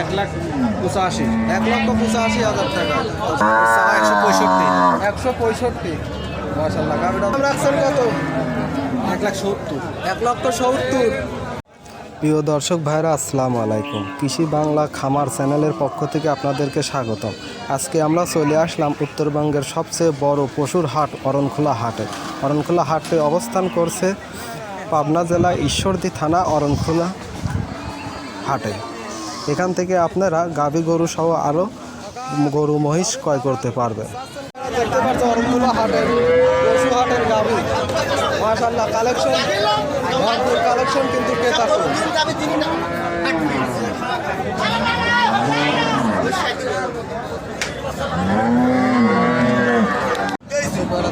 এক লাখ পঁচাশি। এক লক্ষ পঁচাশি হাজার টাকা। একশো পঁয়ষট্টি। একশো পঁয়ষট্টি। মাসাল্লাহ গাড়িটা রাখছেন কত? এক লাখ সত্তর। এক লক্ষ সত্তর। প্রিয় দর্শক ভাইরা আসসালামু আলাইকুম। কৃষি বাংলা খামার চ্যানেলের পক্ষ থেকে আপনাদেরকে স্বাগতম। আজকে আমরা চলে আসলাম উত্তরবঙ্গের সবচেয়ে বড় পশুর হাট অরণখোলা হাটে। অরণখোলা হাটে অবস্থান করছে পাবনা জেলা ঈশ্বরদী থানা অরণখোলা হাটে। এখান থেকে আপনারা গাভী গরু সহ আরও গরু মহিষ ক্রয় করতে পারবেন। দেখতে পাচ্ছেন অরণখোলা হাটের পশু হাটের গাভী। মাশাল্লাহ কালেকশন ভরপুর কালেকশন কিন্তু ক্রেতা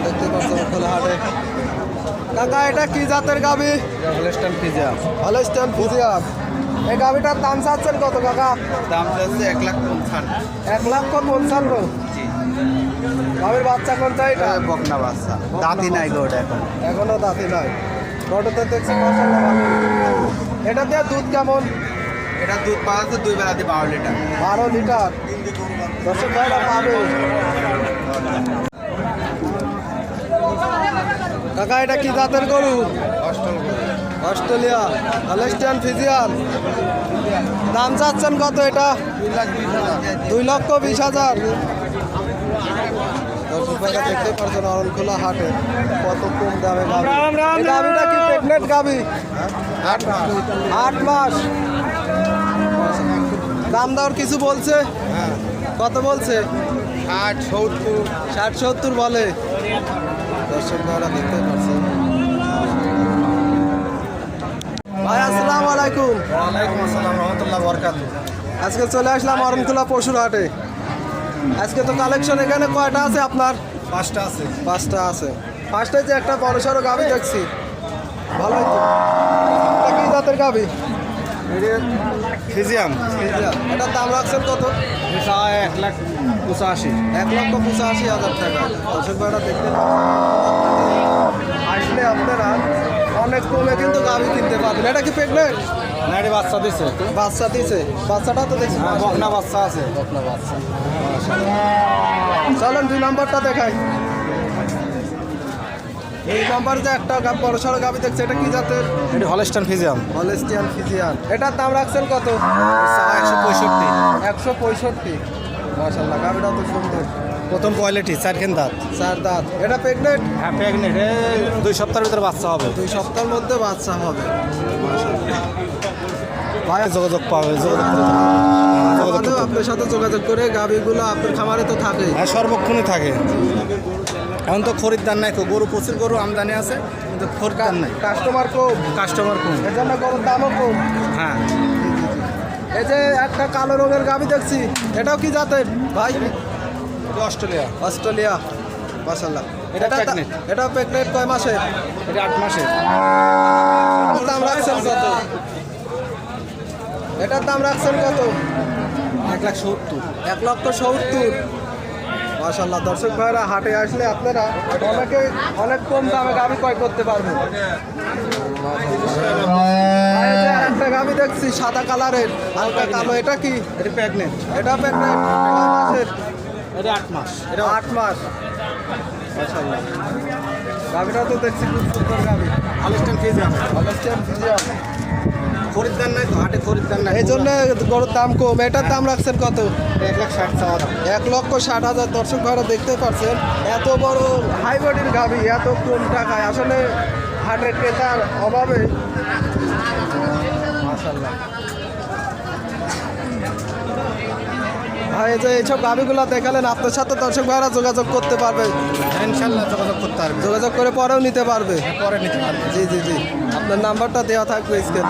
দেখতে পাচ্ছেন খোলা হাটে। কাকা এটা কি জাতের গাভী? হলস্টান পিজা হলস্টেন ফিজিয়াম এই গাভীটার দাম চাচ্ছেন কত কাকা? দাম যাচ্ছে এক লাখ পঞ্চান্ন। এক লাখ পঞ্চান্ন? গাভীর বাচ্চা কোনটা এটা? বকনা বাচ্চা। দাঁতই নাই গো ওটা এখন। এখনও দাঁতি নাই। ফটোতে দেখছি এটা দিয়ে দুধ কেমন? এটা দুধ পাওয়া যাচ্ছে দুই বেলাতে বারো লিটার। বারো লিটার? দর্শক ভাইরা পাবে। কাকা এটা কি জাতের গরু? অস্ট্রেলিয়া। Holstein Friesian. দাম চাচ্ছেন কত এটা? দুই লক্ষ বিশ হাজার। দেখতে পারছেন অরণখোলা হাটে কত কম দামে গাবি এই গাবিটা কি প্রেগনেন্ট গাবি আট মাস। দাম দর কিছু বলছে? কত বলছে? ষাট সত্তর। ষাট সত্তর বলে। দর্শক দেখতে পাচ্ছেন ভাই আসসালামু আলাইকুম। ওয়ালাইকুম আসসালাম রহমতুল্লাহ বরকাত আজকে চলে আসলাম অরণখোলা পশুর হাটে আজকে তো কালেকশন এখানে কয়টা আছে আপনার? পাঁচটা আছে। পাঁচটা আছে। পাঁচটায় যে একটা বড় সড়ো গাভি দেখছি। এটা কি জাতের গাভি? ফিজিয়াম। এটার দাম রাখছেন কত? এক লাখ পঁচাশি। এক লক্ষ পঁচাশি হাজার টাকা। দর্শক দেখতে আসলে আপনারা অনেক কমে কিন্তু গাভি কিনতে পারবেন এটা কি প্রেগনেন্ট না এটা বাচ্চা দিচ্ছে বাচ্চা দিছে? বাচ্চাটা তো দেখছি হ্যাঁ বকনা বাচ্চা আছে। বকনা বাচ্চা। চলেন দুই নাম্বারটা দেখাই। এই নাম্বার যে একটা বড় সড়ো গাভি দেখছে এটা কি জাতের? এটা হলস্টান ফিজিয়াম। হলেস্টিয়ান ফিজিয়ান এটার দাম রাখছেন কত? একশো পঁয়ষট্টি। একশো পঁয়ষট্টি। মাসাল্লাহ গাভিটা তো সুন্দর। প্রথম কোয়ালিটি চারখান দাঁত। চার দাঁত। এটা প্রেগনেন্ট হ্যাঁ প্রেগনেন্ট দুই সপ্তাহের ভিতরে বাচ্চা হবে। দুই সপ্তাহের মধ্যে বাচ্চা হবে। ভাই যোগাযোগ পাবে যোগাযোগ হবে। আপনার সাথে যোগাযোগ করে গাভিগুলো আপনার খামারে তো থাকে হ্যাঁ সর্বক্ষণই থাকে। এখন তো খরিদ্দার নাই গরু প্রচুর গরু আমদানি আছে কিন্তু খরিদ্দার নাই। কাস্টমার কম। কাস্টমার কম। এর জন্য গরুর দামও কম। হ্যাঁ। এই যে একটা কালো রঙের গাভি দেখছি এটাও কি জাতের? ভাই অস্ট্রেলিয়া। অস্ট্রেলিয়া মাসাল্লাহ এটা pregnant। এটা প্রেগনেন্ট কয় মাসের এটা আট মাসের দাম রাখছেন কত? এটার দাম রাখছেন কত? এক লাখ সত্তর। এক লক্ষ সত্তর। মাসাল্লাহ দর্শক ভাইরা হাটে আসলে আপনারা অনেকে অনেক কম দামে গাভি ক্রয় করতে পারবেন। আর একটা গাভি দেখছি সাদা কালারের হালকা কালো। এটা কি? এটা প্রেগনেন্ট এটা প্রেগনেন্ট এটা আট মাস। এটা আট মাস। মাশাআল্লাহ। গাভিটা তো দেখছি খুব সুন্দর গাভি। Holstein Friesian. অগস্টিয়ান ফিজিয়াম। খরিদ্দার নাই তো হাটে খরিদ্দার নাই। এই জন্য গরুর দাম কম। এটার দাম রাখছেন কত? এক লাখ ষাট চাওয়া এক লক্ষ ষাট হাজার দর্শক ভাড়া দেখতে পাচ্ছেন এত বড় হাই বডির গাভি এত কম টাকায়। আসলে হাটের ক্রেতার অভাবে মাশাআল্লাহ ভাই এই যে এইসব গাভিগুলো দেখালেন আপনার সাথে দর্শক ভাইরা যোগাযোগ করতে পারবে। ইনশাল্লাহ যোগাযোগ করতে পারবে। যোগাযোগ করে পরেও নিতে পারবে। পরে নিতে পারবে। জি জি জি। আপনার নাম্বারটা দেওয়া থাকবে আজকে।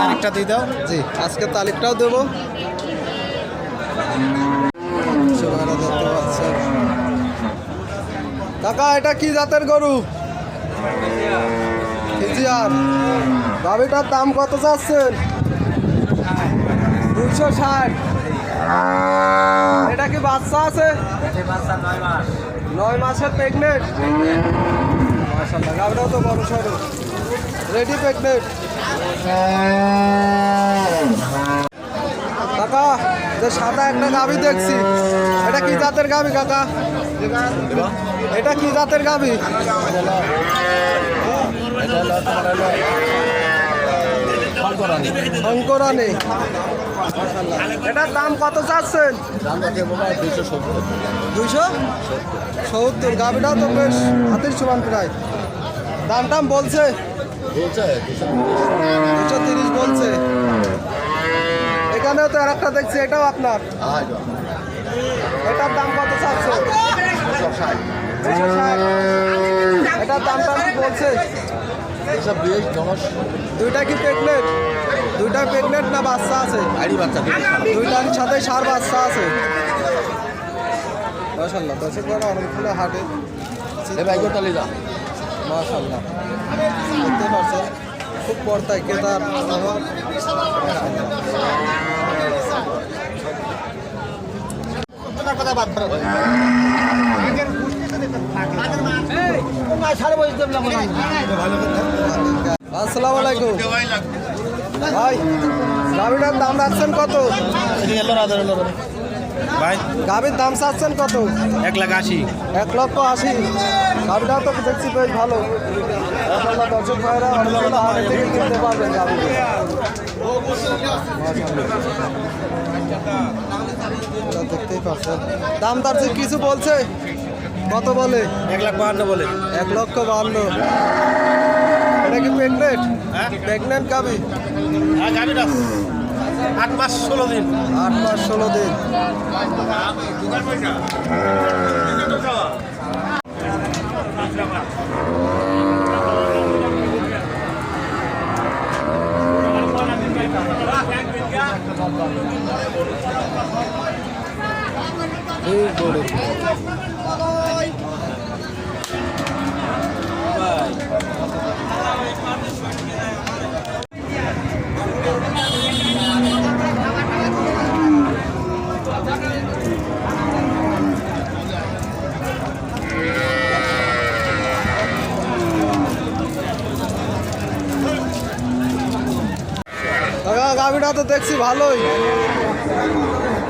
তারিখটা দিয়ে দাও। জি আজকে তারিখটাও দেবো। কাকা এটা কি জাতের গরু? ফিজিয়ান গাভিটার দাম কত চাচ্ছেন? দুশো ষাট। এটা কি বাচ্চা আছে? নয় মাসের প্রেগনেন্ট মাসাল্লাহ তো বড় সড়ো রেডি প্রেগনেন্ট যে সাদা একটা গাভি দেখছি। এটা কি জাতের গাভি কাকা? এটা কি জাতের গাভি শঙ্করানি এটার দাম কত চাচ্ছেন? দুইশো? সত্তর। গাভিটাও তো বেশ হাতের সমান প্রায়। দাম টাম বলছে? দুশো তিরিশ বলছে। এখানেও তো আর একটা দেখছি, এটাও আপনার। এটার দাম কত চাচ্ছে এটার দাম টাম বলছে? দুইটা কি প্রেগনেন্ট দুইটা প্রেগনেন্ট না বাচ্চা আছে? বাচ্চা দুইটার সাথে। সার বাচ্চা আছে। মাশাল্লাহ দর্শক বড় অনেকগুলো হাটে। মাশাল্লাহ দেখতে পাচ্ছেন খুব পর্দায় কেদার আমার আসসালামু আলাইকুম। ভাই গাভিটার দাম রাখছেন কত? ভাই গাভির দাম চাচ্ছেন কত? এক লাখ আশি। এক লক্ষ আশি। গাভিটা তো দেখছি বেশ ভালো। দর্শক ভাইরা অনেকগুলো হাটে থেকে কিনতে পারবেন গাভি দেখতেই পাচ্ছেন। দাম তার যে কিছু বলছে কত বলে? এক লাখ বাহান্ন বলে। এক লক্ষ বাহান্ন। এটা কি প্রেগনেন্ট প্রেগনেন্ট হ্যাঁ গাড়িটা আট মাস ষোলো দিন। আট মাস ষোলো দিন। এই। কাকা গাভিটা তো দেখছি ভালোই।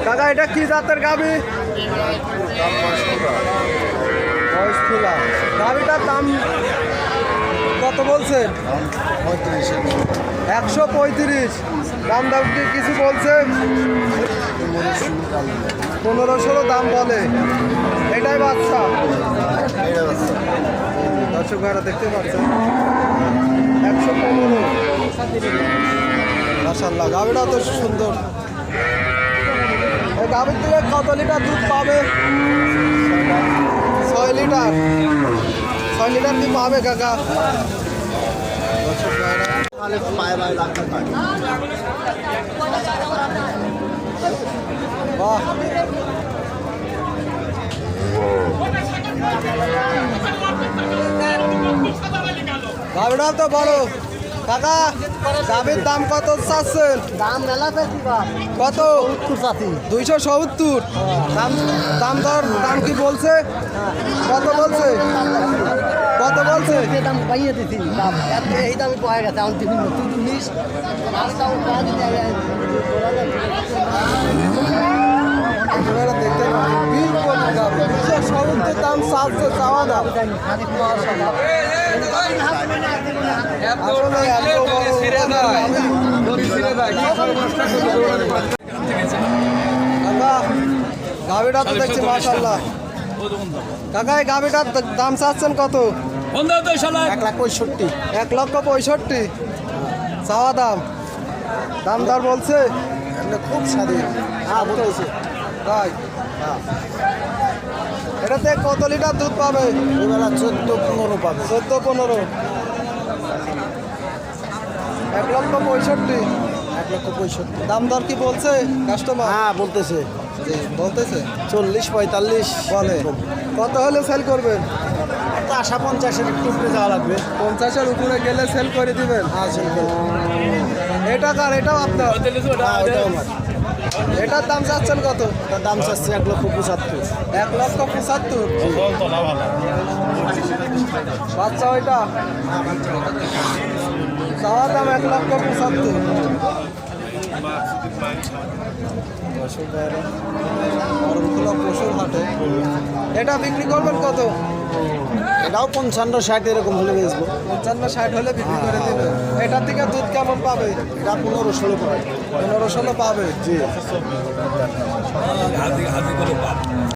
কাকা, এটা কি জাতের গাভি? বয়সফুলা গাভিটার দাম কত বলছে একশো পঁয়ত্রিশ। দাম দাম কি কিছু বলছে পনেরো ষোলো দাম বলে। এটাই বাচ্চা। দর্শক ভাইরা দেখতে পাচ্ছেন। একশো পনেরো। মাসাল্লাহ গাভিটা তো সুন্দর। গাভির থেকে কত লিটার দুধ পাবে? ছয় লিটার। ছয় লিটার কি পাবে, কাকা। বাহ। গাভিটা তো বড়। কাকা গাভির দাম কত চাচ্ছেন? দাম মেলা কত? দুইশো সত্তর। দাম দাম দর দাম কি বলছে? কত বলছে? কত বলছে? যে দাম পাইয়ে দিছি দাম এই দামে পাওয়া গেছে এখন পাওয়া দিতে আপনারা দেখতে সত্তর দাম চাচ্ছে চাওয়া দাম গাভিটা তো দেখছি মাশাল্লাহ কাকা এই গাভিটার দাম চাচ্ছেন কত এক লাখ পঁয়ষট্টি এক লক্ষ পঁয়ষট্টি চাওয়া দাম দাম দর বলছে খুব স্বাধীন হ্যাঁ বলতেছে তাই এটাতে কত লিটার দুধ পাবে? এবেলা চোদ্দ পনেরো পাবে। চোদ্দ পনেরো। এক লক্ষ পঁয়ষট্টি। এক লক্ষ পঁয়ষট্টি। দাম দর কি বলছে কাস্টমার হ্যাঁ বলতেছে। জি বলতেছে। চল্লিশ পঁয়তাল্লিশ। বলে। কত হলে সেল করবেন? তো আশা পঞ্চাশের একটু উপরে যাওয়া লাগবে। পঞ্চাশের উপরে গেলে সেল করে দিবেন। হ্যাঁ সেল এটা কার? এটাও আপনার? হ্যাঁ আমার। এটার দাম চাচ্ছেন কত? তার দাম চাচ্ছে এক লক্ষ পঁচাত্তর। এক লক্ষ পঁচাত্তর? বাচ্চা ওইটা? চাওয়া দাম এক লক্ষ পঁচাত্তর। এটা বিক্রি করবেন কত? এটাও পঞ্চান্ন ষাট এরকম হলে বেচবো। পঞ্চান্ন ষাট হলে বিক্রি করে দেবে। এটার থেকে দুধ কেমন পাবে? এটা পনেরো ষোলো পাবে পনেরো ষোলো পাবে? জি।